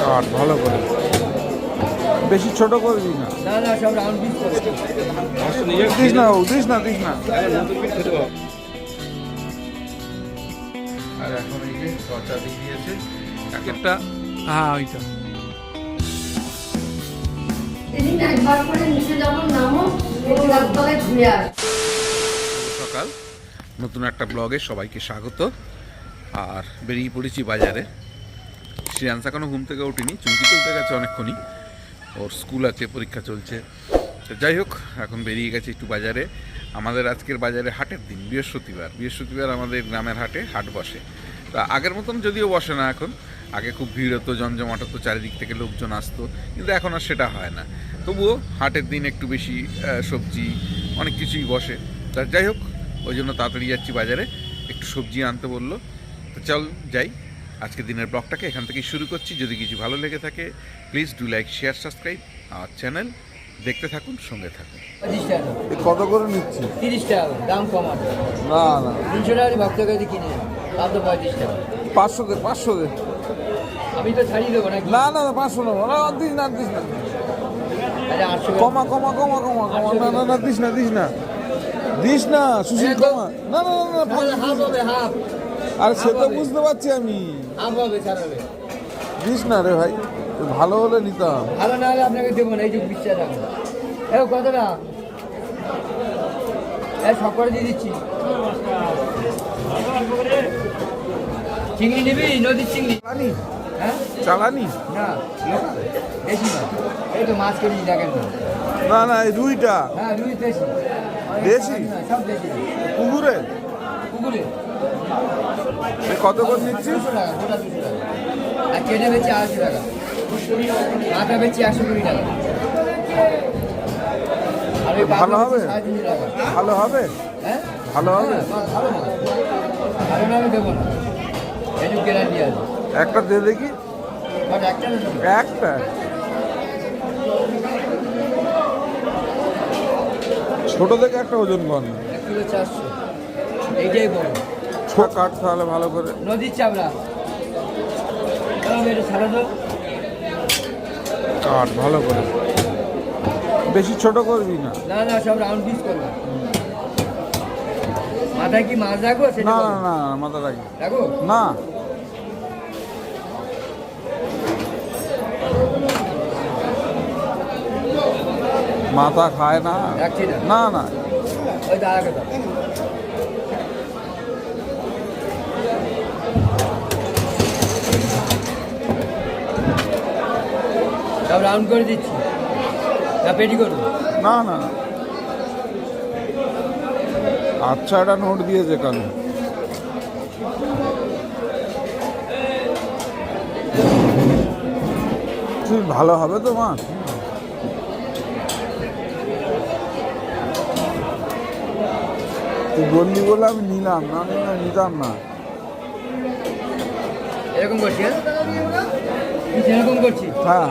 কাট ভালো করে। বেশি ছোট করবি না না। না সব করে দিস না দিস না দিস না। আর এখন এই যে চর্চা দিয়ে দিয়েছে এক একটা হ্যাঁ ওইটা সকাল। নতুন একটা ব্লগে সবাইকে স্বাগত। আর বেরিয়ে পড়েছি বাজারে। শ্রেয়াংস এখনও ঘুম থেকে উঠিনি, চুমকি তো উঠে গেছে অনেকক্ষণই। ওর স্কুল আছে, পরীক্ষা চলছে। তো যাই হোক, এখন বেরিয়ে গেছে একটু বাজারে। আমাদের আজকের বাজারে হাটের দিন, বৃহস্পতিবার। বৃহস্পতিবার আমাদের গ্রামের হাটে হাট বসে। তা আগের মতন যদিও বসে না এখন। আগে খুব ভিড় হতো, জমজমাট হতো, চারিদিক থেকে লোকজন আসতো, কিন্তু এখন আর সেটা হয় না। তবুও হাটের দিন একটু বেশি সবজি, অনেক কিছুই বসে। তা যাই হোক, ওই জন্য তাড়াতাড়ি যাচ্ছি বাজারে। একটু সবজি আনতে বলল। তো চল যাই। আজকে দিনের ব্লগটাকে এখান থেকেই শুরু করছি যদি কিছু ভালো লেগে থাকে please do like share subscribe আমার চ্যানেল দেখতে থাকুন সঙ্গে থাকুন কত করে নিচ্ছি তিরিশ টাকা দাম কমানো না না তিনশো টাকা ভক্ত কাছে কিনে দাম তো পঁয়ত্রিশ টাকা পাঁচশো দে পাঁচশো দে আমি তো ছাড়িয়ে দেবো নাকি না না না পাঁচশো নেব না দিস না দিস না আরে আটশো কমা কমা কমা কমা কমা না না না দিস না দিস না দিস না সুশীল কমা না না না না আরে সে তো বুঝতে পারছি আমি দিস না রে ভাই ভালো হলে নিতাম। ভালো না হলে আপনাকে দেবো না এই যে বিশ্বাস রাখব এ কত না এ করে দিয়ে দিচ্ছি। চিংড়ি নিবি? নদীর চিংড়ি। চালানি? হ্যাঁ? চালানি? না দেশি এই তো মাছ কেজি দেখেন না না এই রুইটা। হ্যাঁ রুই দেশি। দেশি? সব দেশি। পুকুরে পুকুরে কত করে নিচ্ছিস? দুশো টাকা গোটা দুশো টাকা আর কেটে বেচে আশি টাকা। মাথা বেচে একশো কুড়ি টাকা। ভালো হবে? ভালো হবে? হ্যাঁ? ভালো হবে? হ্যাঁ, ভালো আছে। একটা দে দেখি। একটা একটা? ছোট থেকে একটা ওজন কর এইটাই বড়। ছোট কাট তাহলে ভালো করে। নদীর চাবড়া কাট ভালো করে। বেশি ছোট করবি না। না না সব রাউন্ড পিস করব। মাথায় কি মাছ রাখব না না না মাথা রাখি না। মাথা খায় না। না। না ওই সব রাউন্ড করে দিচ্ছি। না পেটি করব না না আচ্ছা একটা নোট দিয়েছে কালু। ভালো হবে তো মা। তুই বললি বলে আমি নিলাম না নিলে নিতাম না। এরকম করছি হ্যাঁ? কি সেরকম করছি। হ্যাঁ।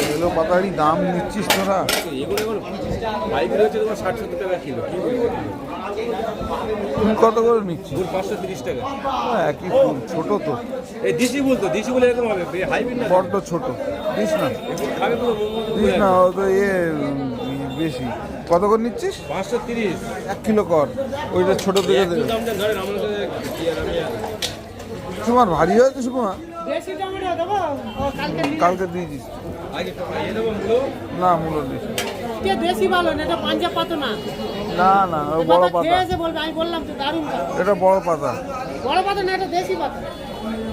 এগুলো পাতাড়ি দাম নিচ্ছিস তোরা? কি কত করে নিচ্ছিস? পাঁচশো তিরিশ টাকা হ্যাঁ, একই ফুল ছোট তো। এই দিশি দিশি বলে এরকম হবে হাইব্রিড বড্ড ছোট। দিস না। দিস না ও তো ইয়ে বেশি। কত করে নিচ্ছিস? পাঁচশো তিরিশ এক কিলো কর। ওইটা ছোট থেকে দেবে সুমার ভারী হয়েছে সুকুমার? দেশি কালকে কালকে দিয়েছিস না মূল্য ভালো না এটা পাঞ্জাব পাতো না? না না বড় পাতা খেয়েছে বলবে আমি বললাম তো দারুণ এটা বড় পাতা। বড় পাতা না এটা দেশি পাতা।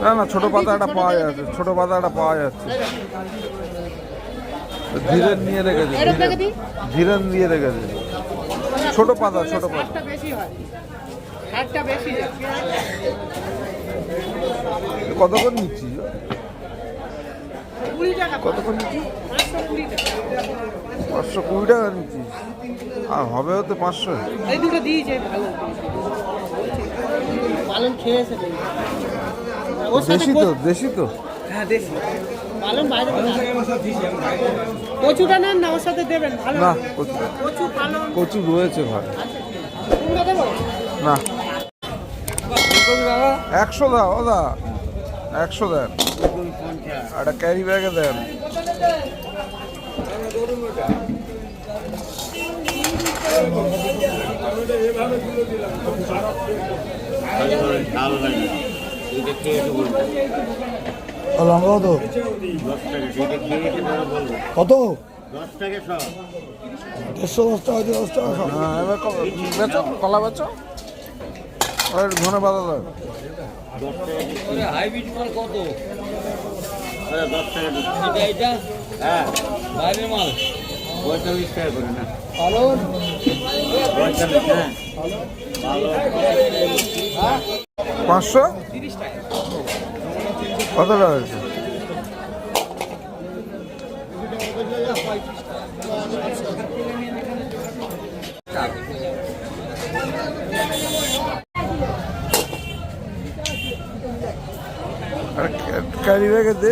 না না ছোট পাতা একটা পাওয়া যাচ্ছে ছোট পাতা একটা পাওয়া যাচ্ছে। ধীরেন নিয়ে রেখেছে ধীরেন। দিয়ে রেখেছে। ছোট পাতা ছোট পাতা। একটা বেশি হয় একটা বেশি যায়। কত করে নিচ্ছিস কুড়ি টাকা কত করে নিচ্ছি? পাঁচশো কুড়ি টাকা। পাঁচশো নিচ্ছি। আর হবে হতে পাঁচশো। এই দুটো দিয়েছে। ভালো পালন খেয়েছে দেখি। ওর সাথে দেশি তো দেশি তো। হ্যাঁ দেশি পালন বাইরে কচুটা নেন না ওর সাথে দেবেন ভালো না কচু কচু পালন কচু রয়েছে না। একশো দাও ও দা একশো দেন। একটা ক্যারি ব্যাগে দেন। লঙ্কা কত কত? দেড়শো দশ টাকা দশ টাকা। সব হ্যাঁ এবার ক- বেচো কলা বেচো। আর ধনে পাতা দাও হাইব্রিড মাল কত? দশ এটা হ্যাঁ বাইরের মাল টাকা করে না পঁয়তাল্লিশ হ্যাঁ পাঁচশো? কত টাকা হয়েছে? ক্যারি ব্যাগে দে।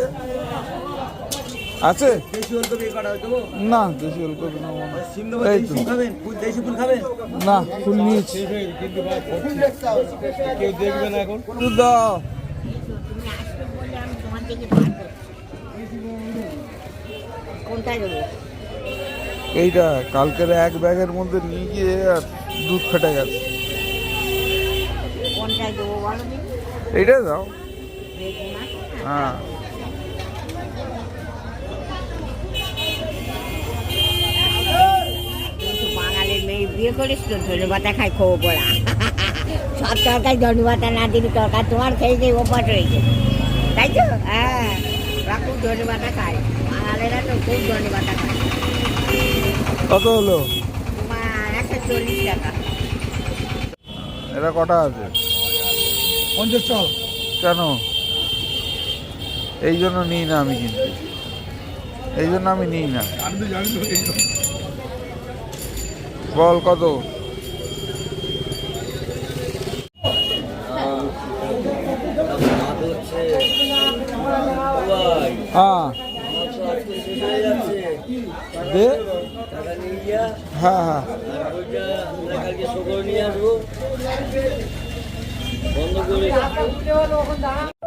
আছে? না দেশি ওলকপি না এই তো দেশি ফুল খাবেন? না ফুল নিয়েছি। কেউ দেখবে না এখন? দাও। এইটা কালকের এক ব্যাগের মধ্যে নিয়ে গিয়ে আর দুধ ফেটে গেছে। এইটাই দাও? হ্যাঁ কিন্তু বাঙালির মেয়ে বিয়ে করিস তো ধনেপাতা খাই পড়া সব তরকারি ধনেপাতা না দিলে তরকারি তোমার খেয়ে খেয়ে ওপাট হয়েছে তাই তো? হ্যাঁ ওরা খুব ধনে পাতা খায়। বাঙালিরা তো খুব ধনে পাতা খায়। কত হলো? তোমার একশো চল্লিশ টাকা। এটা কটা আছে? পঞ্চাশ টাকা। কেন? এই জন্য নিই না আমি কিন্তু। এই জন্য আমি নিই না। বল কত? হ্যাঁ। দে। হ্যাঁ হ্যাঁ। এই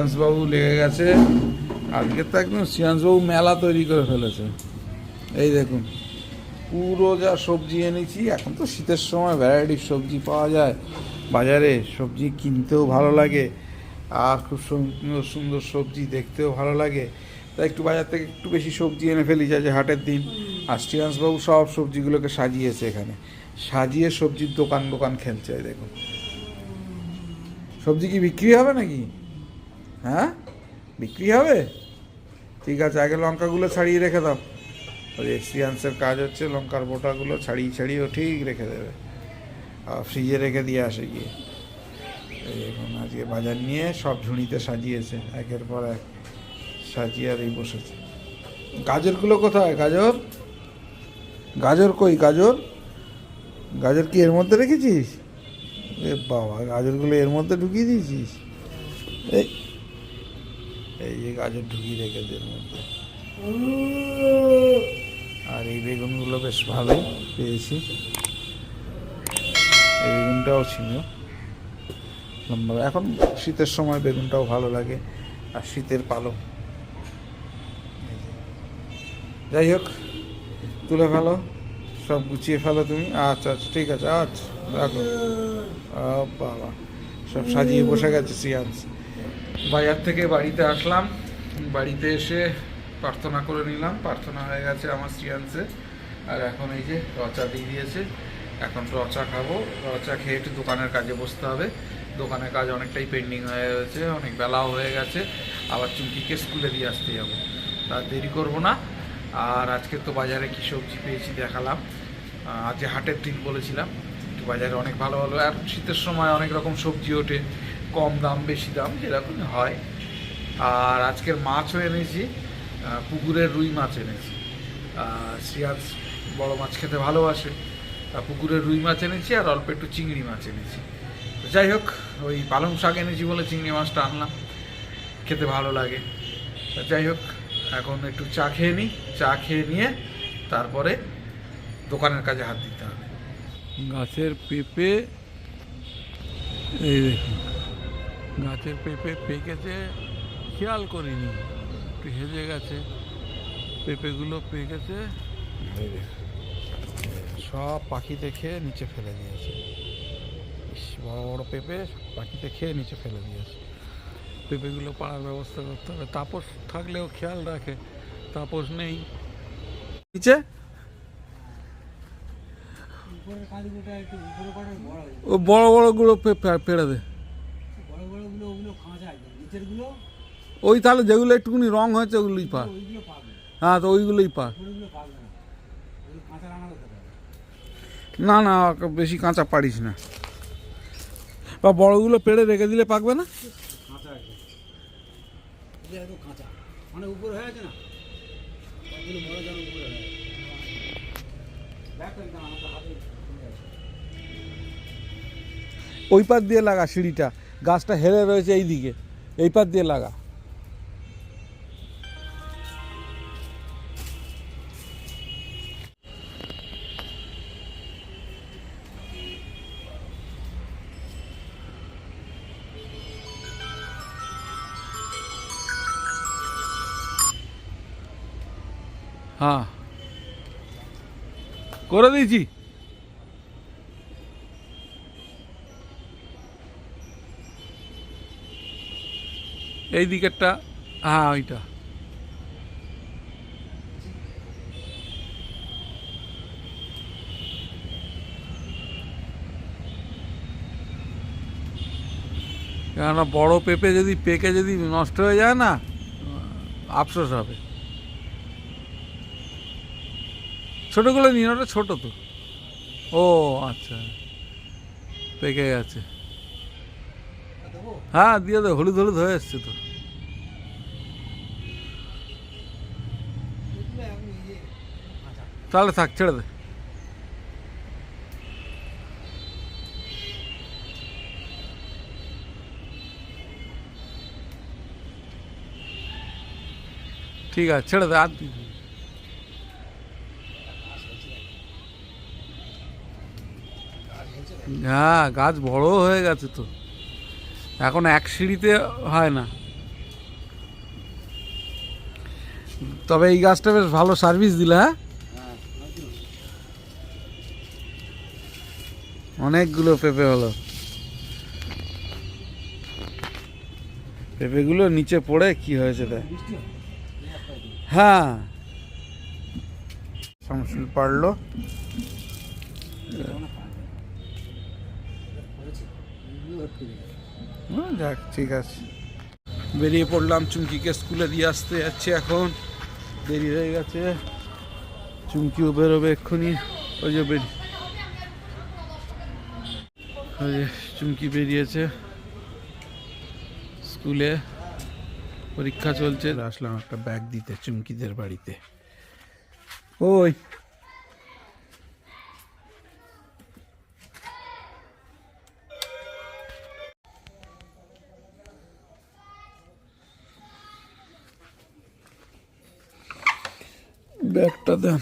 শ্রেয়াংশবাবু লেগে গেছে। আজকে তো একদম শ্রেয়াংশবাবু মেলা তৈরি করে ফেলেছে। এই দেখুন, পুরো যা সবজি এনেছি, এখন তো শীতের সময় ভ্যারাইটির সবজি পাওয়া যায়। বাজারে সবজি কিনতেও ভালো লাগে, আর খুব সুন্দর সুন্দর সবজি দেখতেও ভালো লাগে। তাই একটু বাজার থেকে একটু বেশি সবজি এনে ফেলি, যা যে হাটের দিন। আর শ্রেয়াংশবাবু সব সবজিগুলোকে সাজিয়েছে এখানে। সাজিয়ে সবজির দোকান দোকান খেলছে দেখুন। সবজি কি বিক্রি হবে নাকি? হ্যাঁ? বিক্রি হবে? ঠিক আছে, আগে লঙ্কাগুলো ছাড়িয়ে রেখে দাও। ওই এক্সপিরিয়েন্সের কাজ হচ্ছে, লঙ্কার বোটাগুলো ছাড়িয়ে ছাড়িয়ে ঠিক রেখে দেবে। আর ফ্রিজে রেখে দিয়ে আসে গিয়ে। এখন আজকে বাজার নিয়ে সব ঝুড়িতে সাজিয়েছে, একের পর এক সাজিয়ে আর এই বসেছে। গাজরগুলো কোথায়? গাজর? গাজর কই? গাজর? গাজর কি এর মধ্যে রেখেছিস? এ বাবা, গাজরগুলো এর মধ্যে ঢুকিয়ে দিয়েছিস? এই এই যে গাজর ঢুকিয়ে রেখেছে এর মধ্যে। আর এই বেগুনগুলো বেশ ভালোই পেয়েছি। এই বেগুনটাও ছিল। এখন শীতের সময় বেগুনটাও ভালো লাগে, আর শীতের পালং এই যে। যাই হোক, তুলে ফেলো, সব গুছিয়ে ফেলো তুমি। আচ্ছা আচ্ছা ঠিক আছে আচ্ছা রাখো। বাবা। সব সাজিয়ে বসে গেছে, সিয়ান্স। বাজার থেকে বাড়িতে আসলাম। বাড়িতে এসে প্রার্থনা করে নিলাম। প্রার্থনা হয়ে গেছে আমার সিয়ান্সে আর এখন এই যে রচা দিয়ে দিয়েছে। এখন রচা খাব। রচা খেয়ে একটু দোকানের কাজে বসতে হবে। দোকানের কাজ অনেকটাই পেন্ডিং হয়ে গেছে। অনেক বেলাও হয়ে গেছে। আবার চুমকিকে স্কুলে দিয়ে আসতে যাব। তা দেরি করব না। আর আজকে তো বাজারে কী সবজি পেয়েছি দেখালাম। আজকে হাটের দিন বলেছিলাম। একটু বাজারে অনেক ভালো ভালো। আর শীতের সময় অনেক রকম সবজি ওঠে। কম দাম, বেশি দাম যেরকমই হয়। আর আজকের মাছও এনেছি পুকুরের রুই মাছ এনেছি। সিয়াজ বড় মাছ খেতে ভালোবাসে। পুকুরের রুই মাছ এনেছি আর অল্প একটু চিংড়ি মাছ এনেছি। যাই হোক, ওই পালং শাক এনেছি বলে চিংড়ি মাছটা আনলাম। খেতে ভালো লাগে। যাই হোক, এখন একটু চা খেয়ে নিই। চা খেয়ে নিয়ে তারপরে দোকানের কাজে হাত দিতে হবে। গাছের পেঁপে, এই দেখুন। গাছের পেঁপে পেকেছে, খেয়াল করিনি। একটু হেজে গেছে। পেঁপেগুলো পেকেছে। সব পাখিতে খেয়ে নিচে ফেলে দিয়েছে। বড় বড় পেঁপে পাখিতে খেয়ে নিচে ফেলে দিয়েছে। পেঁপেগুলো পাড়ার ব্যবস্থা করতে হবে। তাপস থাকলেও খেয়াল রাখে। তাপস নেই। নিচে? ও, বড় বড়গুলো ওই তাহলে যেগুলো একটুখানি রং হয়েছে ওগুলোই পা। হ্যাঁ তো ওইগুলোই পা। না। না বেশি কাঁচা পারিস না। বা বড়গুলো পেড়ে রেখে দিলে পাকবে না? ওই পার দিয়ে লাগা সিঁড়িটা। গাছটা হেরে রয়েছে এই দিকে এই পার দিয়ে লাগা। হ্যাঁ। করে দিয়েছি। এই দিকেরটা হ্যাঁ ওইটা। কেননা বড় পেঁপে যদি পেকে যদি নষ্ট হয়ে যায় না, আফসোস হবে। ছোটোগুলো নিন ওটা ছোটো তো। ও আচ্ছা। পেকে গেছে। হ্যাঁ দিয়ে দে, হলুদ হলুদ হয়ে এসছে তো। তাহলে থাক, ছেড়ে দে। ঠিক আছে, ছেড়ে দে, আর। হ্যাঁ গাছ বড় হয়ে গেছে তো। এখন এক সিঁড়িতে হয় না। তবে এই গাছটা বেশ ভালো সার্ভিস দিলে হ্যাঁ? অনেকগুলো পেঁপে হলো। পেঁপেগুলো নিচে পড়ে, কি হয়েছে দেখ। হ্যাঁ। শামসুল পারল। যাক, ঠিক আছে। বেরিয়ে পড়লাম চুমকিকে স্কুলে দিয়ে আসতে যাচ্ছে এখন। দেরি হয়ে গেছে। চুমকিও বেরোবে এক্ষুনি। ওই যে বেরিয়ে ওই চুমকি বেরিয়েছে। স্কুলে পরীক্ষা চলছে। আসলাম একটা ব্যাগ দিতে চুমকিদের বাড়িতে। ওই। ব্যাগটা দেন।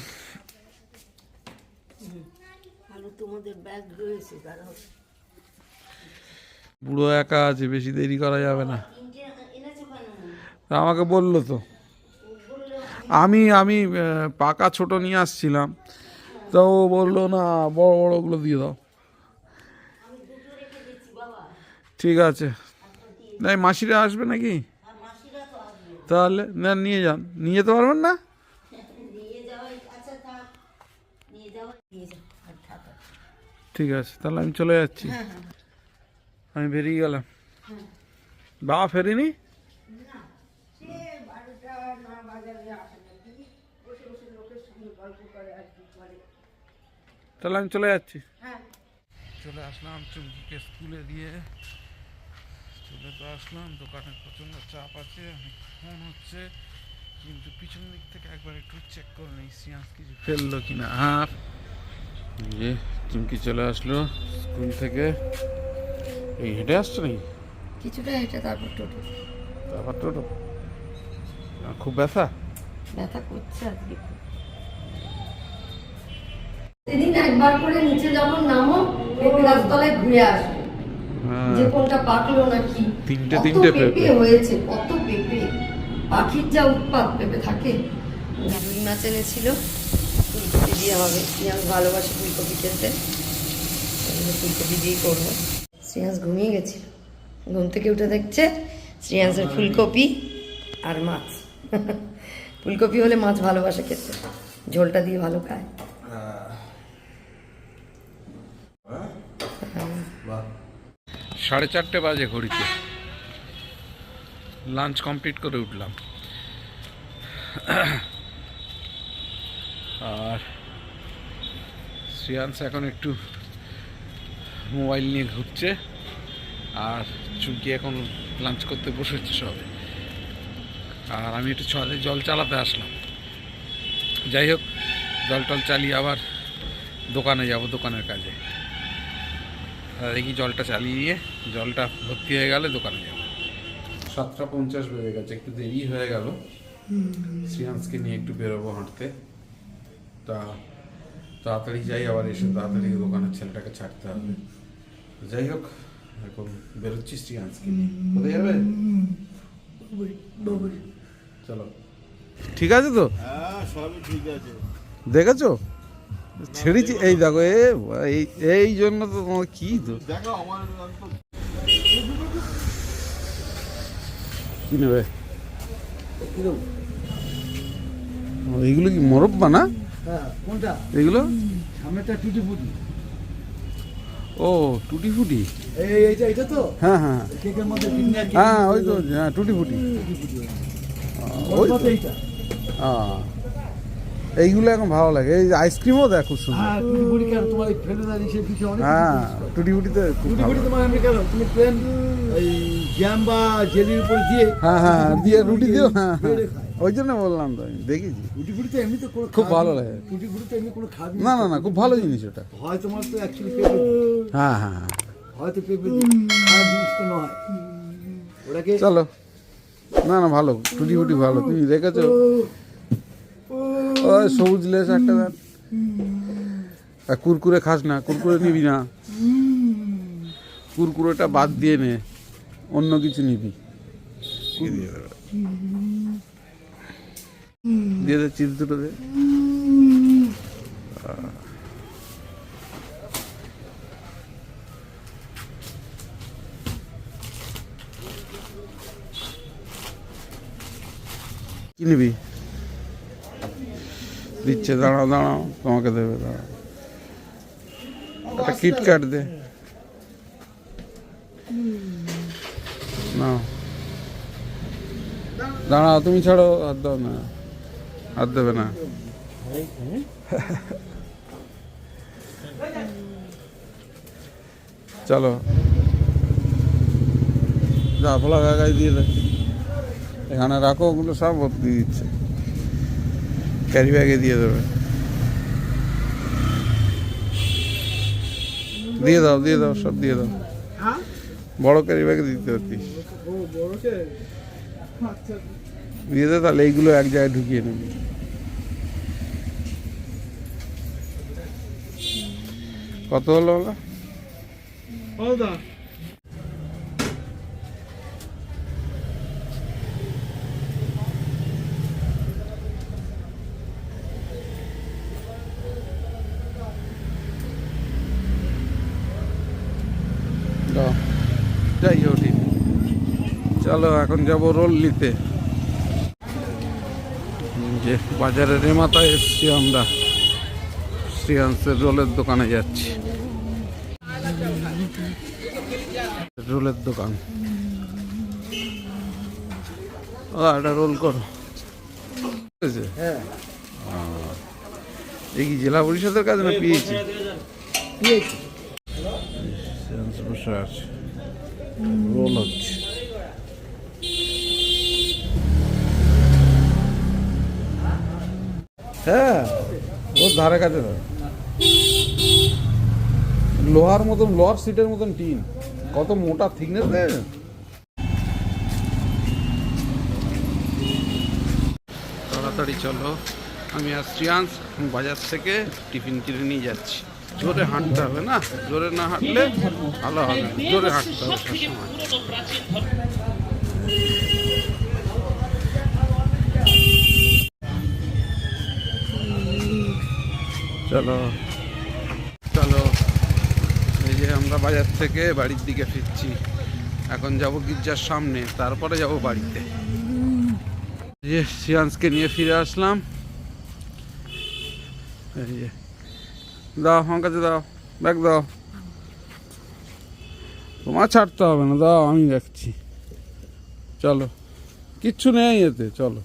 তোমাদের ব্যাগ রয়েছে দাঁড়াও। বুড়ো একা আছে বেশি দেরি করা যাবে না। আমাকে বলল তো। আমি আমি পাকা ছোট নিয়ে আসছিলাম। তো ও বলল না বড় বড়গুলো দিয়ে দাও। ঠিক আছে। না এই মাসিরা আসবে নাকি? তাহলে না নিয়ে যান। নিয়ে যেতে পারবেন না? আচ্ছা ঠিক আছে তাহলে আমি চলে যাচ্ছি। আমি বেরিয়ে গেলাম। বাবা ফেরিনি? তাহলে আমি চলে যাচ্ছি। চলে আসলাম চুমকিকে স্কুলে দিয়ে। চলে তো আসলাম দোকানে প্রচণ্ড চাপ আছে অনেক ফোন হচ্ছে। কিন্তু পিছন দিক থেকে একবার একটু চেক করে নেই সিয়ান্স কিছু ফেলল কিনা। হ্যাঁ চুমকি চলে আসলো স্কুল থেকে। এই হেঁটে আসছো নাকি? কিছুটা হেঁটে তারপর টোটো। তারপর টোটো? খুব ব্যথা? ব্যথা করছে আজকে। সেদিন একবার করে নিচে যখন নামো পেঁপে গাছতলায় ঘুরে আসবে। হ্যাঁ। যে কোনটা পাকলো নাকি? তিনটে তিনটে পেঁপে। হয়েছে কত পেঁপে। পাখির যা উৎপাত পেঁপে থাকে। রুই মাছ এনেছিল। ফুলকপি দিয়ে হবে। শ্রিয়াংস ভালোবাসে ফুলকপি খেতে। ফুলকপি দিয়েই করব। শ্রিয়াংস ঘুমিয়ে গেছিল। ঘুম থেকে উঠে দেখছে শ্রিয়াংসের ফুলকপি আর মাছ। ফুলকপি হলে মাছ ভালোবাসে খেতে। ঝোলটা দিয়ে ভালো খায়। সাড়ে চারটে বাজে ঘড়িতে। লাঞ্চ কমপ্লিট করে উঠলাম। আর শ্রেয়াংস এখন একটু মোবাইল নিয়ে ঘুরছে আর চুমকি এখন লাঞ্চ করতে বসেছে সবে। আর আমি একটু ছাদে জল চালাতে আসলাম। যাই হোক, জল টল চালিয়ে আবার দোকানে যাব, দোকানের কাজে। দেখি জলটা চালিয়ে, জলটা ভর্তি হয়ে গেলে দোকানে যাব। সাতটা পঞ্চাশ বেজে গেছে, একটু দেরি হয়ে গেল। শ্রিয়াংসকে নিয়ে একটু বেরোবো হাঁটতে। তা, তাড়াতাড়ি যাই, আবার এসে তাড়াতাড়ি দোকানের ছেলেটাকে ছাড়তে হবে। যাই হোক এখন বেরোচ্ছি শ্রিয়াংসকে নিয়ে। কোথায় যাবে? চলো। ঠিক আছে তো? হ্যাঁ সবই ঠিক আছে। দেখেছ? ছেড়েছি। এই দেখো এ এই এই জন্য তো তোমার কি তো দেখো কি নেবে? ও, এইগুলো কি মোরব্বা না? হ্যাঁ কোনটা? এগুলো সামনেটা টুটি ফুটি ও টুটি ফুটি হ্যাঁ হ্যাঁ মধ্যে হ্যাঁ ওই তো হ্যাঁ টুটি ফুটি ওই। হ্যাঁ। এইগুলো এখন ভালো লাগে। এই আইসক্রিমও দেখ খুব সুন্দর। হ্যাঁ টুটি হ্যাঁ ফুটিতে তুমি প্লেন জ্যাম বা জেলির উপরে দিয়ে হ্যাঁ হ্যাঁ দিয়ে রুটি দিও। হ্যাঁ হ্যাঁ। ওই জন্য বললাম তো আমি দেখেছি। টুটি তো এমনি তো কোনো খুব ভালো লাগে। টুটি তো এমনি কোনো খাবি? না না না খুব ভালো জিনিস ওটা। হয় তোমার তো অ্যাকচুয়ালি পেঁপে হ্যাঁ হ্যাঁ হ্যাঁ। হয়তো পেঁপে খারাপ জিনিস তো নয়। ওটাকে চলো। না না ভালো টুটি ফুটি ভালো। তুমি দেখেছ? ওই সবুজ লেস একটা। দেন আর কুরকুরে খাস না কুরকুরে নিবি না। কুরকুরেটা বাদ দিয়ে নে অন্য কিছু নিবি। দিয়ে দে চিপস দুটো দে। কি নিবি? দিচ্ছে, দাঁড়াও দাঁড়াও, তোমাকে দেবে, দাঁড়াও। একটা কিটক্যাট দে। না দাঁড়াও, তুমি ছাড়ো হাত দাও না। হাত দেবে না। চলো। যা ফলা গায়ে দিয়ে দে। এখানে রাখো ওগুলো সব ভর্তি দিচ্ছে। ক্যারি ব্যাগে দিয়ে দেবে। দিয়ে দাও দিয়ে দাও সব দিয়ে দাও। বড় ক্যারি ব্যাগে দিতে পারতিস। দিয়ে দে তাহলে এইগুলো এক জায়গায় ঢুকিয়ে নেবি। কত হলো? দাও। যাই ওঠি চলো, এখন যাব রোল নিতে যে বাজারে রেমাতায় এসছি আমরা। শ্রীহান্সের রোলের দোকানে যাচ্ছি। রোলের দোকান। ও রোল করো? হ্যাঁ। এই কি জেলা পরিষদের কাজ না বসে আছে রোল হচ্ছে। হ্যাঁ ওর ধারে কাছে লোহার মতন লোহার সিটের মতন টিন। কত মোটা থিকনেস দেয় তাড়াতাড়ি চলো, আমি আর শ্রিয়াংশ বাজার থেকে, টিফিন কিনে নিয়ে যাচ্ছি। জোরে হাঁটতে হবে না? জোরে না হাঁটলে ভালো হবে জোরে হাঁটতে হবে সবসময়। চলো। আমরা বাজার থেকে বাড়ির দিকে ফিরছি। এখন যাব গির্জার সামনে, তারপরে যাব বাড়িতে। যে সিয়ান্সকে নিয়ে ফিরে আসলাম। দাও আমার কাছে দাও, ব্যাগ দাও। তোমার ছাড়তে হবে না, দাও আমি দেখছি চলো, কিচ্ছু নেই এতে, চলো।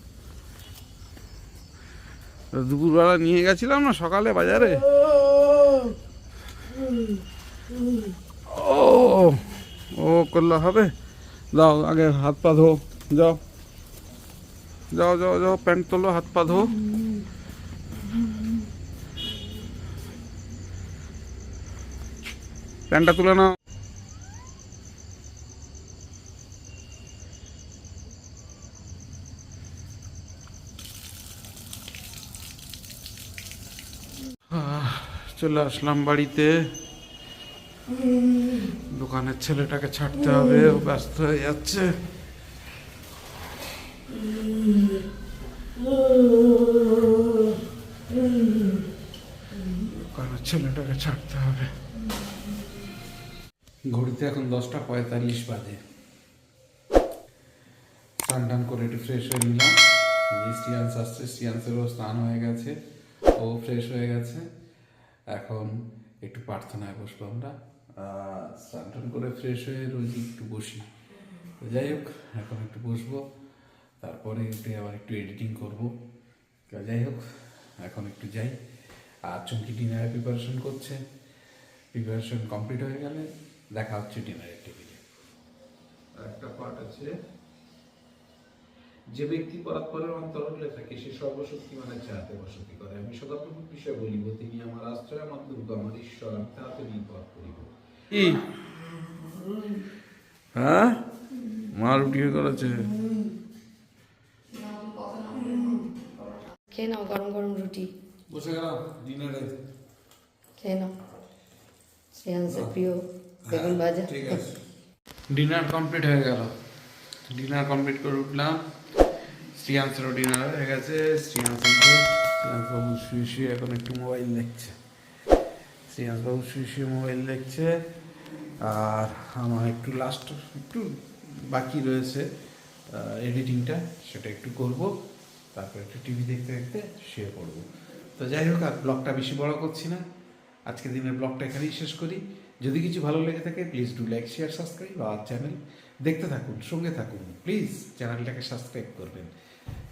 দুপুরবেলা নিয়ে গেছিলাম না সকালে বাজারে? ও ও করলে হবে দাও আগে হাত পা ধো যাও যাও যাও যাও প্যান্ট তোলো হাত পা ধো প্যান্টটা তুলে নাও আহ, চলে আসলাম বাড়িতে দোকানের ছেলেটাকে ছাড়তে হবে, ও ব্যস্ত হয়ে যাচ্ছে। দোকানের ছেলেটাকে ছাড়তে হবে। ঘড়িতে এখন দশটা পঁয়তাল্লিশ বাজে। স্নান টান করে একটু ফ্রেশ হয়ে নিলাম। স্টিয়ান্স আসছে স্টিয়ান্সেরও স্নান হয়ে গেছে, ও ফ্রেশ হয়ে গেছে। এখন একটু প্রার্থনায় বসবো আমরা। স্নান করে ফ্রেশ হয়ে রোজ একটু বসি। তো যাই হোক, এখন একটু বসবো, তারপরে একটু আবার একটু এডিটিং করব। তো যাই হোক, এখন একটু যাই। আর চুমকি ডিনারে প্রিপারেশন করছে। প্রিপারেশন কমপ্লিট হয়ে গেলে দেখা হচ্ছে ডিনারের টেবিলে একটা পার্ট আছে, যে ব্যক্তি পরাৎপরের অন্তর হলে থাকে, সে সর্বশক্তিমানের চাহাতে বসতি করে। আমি সদাপ্রভুর বিষয় বলিব, তিনি আমার আশ্রয়, আমার দুর্গ, আমার ঈশ্বর, আমি তাহাতে নির্ভর করিব। কি? হ্যাঁ? মা রুটি করেছে খেয়ে নাও গরম গরম রুটি। বসে গেলাম ডিনারে। খেয়ে নাও। শ্রেয়াংসের প্রিয় বেগুন ভাজা। ঠিক আছে। ডিনার কমপ্লিট হয়ে গেল। ডিনার কমপ্লিট করে উঠলাম। শ্রিয়াংসেরও ডিনার হয়ে গেছে। শ্রিয়াংস শ্রিয়াংস বাবু শুয়ে শুয়ে এখন একটু মোবাইল দেখছে। শ্রিয়াংস বাবু শুয়ে শুয়ে মোবাইল দেখছে। আর আমার একটু লাস্ট একটু বাকি রয়েছে এডিটিংটা সেটা একটু করব, তারপর একটু টিভি দেখতে দেখতে শুয়ে পড়ব। তো যাই হোক, আর ব্লগটা বেশি বড় করছি না। আজকে দিনের ব্লগটা এখানেই শেষ করি। যদি কিছু ভালো লেগে থাকে please do like share subscribe our channel দেখতে থাকুন, সঙ্গে থাকুন। প্লিজ চ্যানেলটাকে সাবস্ক্রাইব করবেন।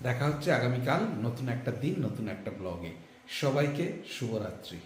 দেখা হচ্ছে আগামীকাল নতুন একটা দিন, নতুন একটা ব্লগে সবাইকে শুভরাত্রি।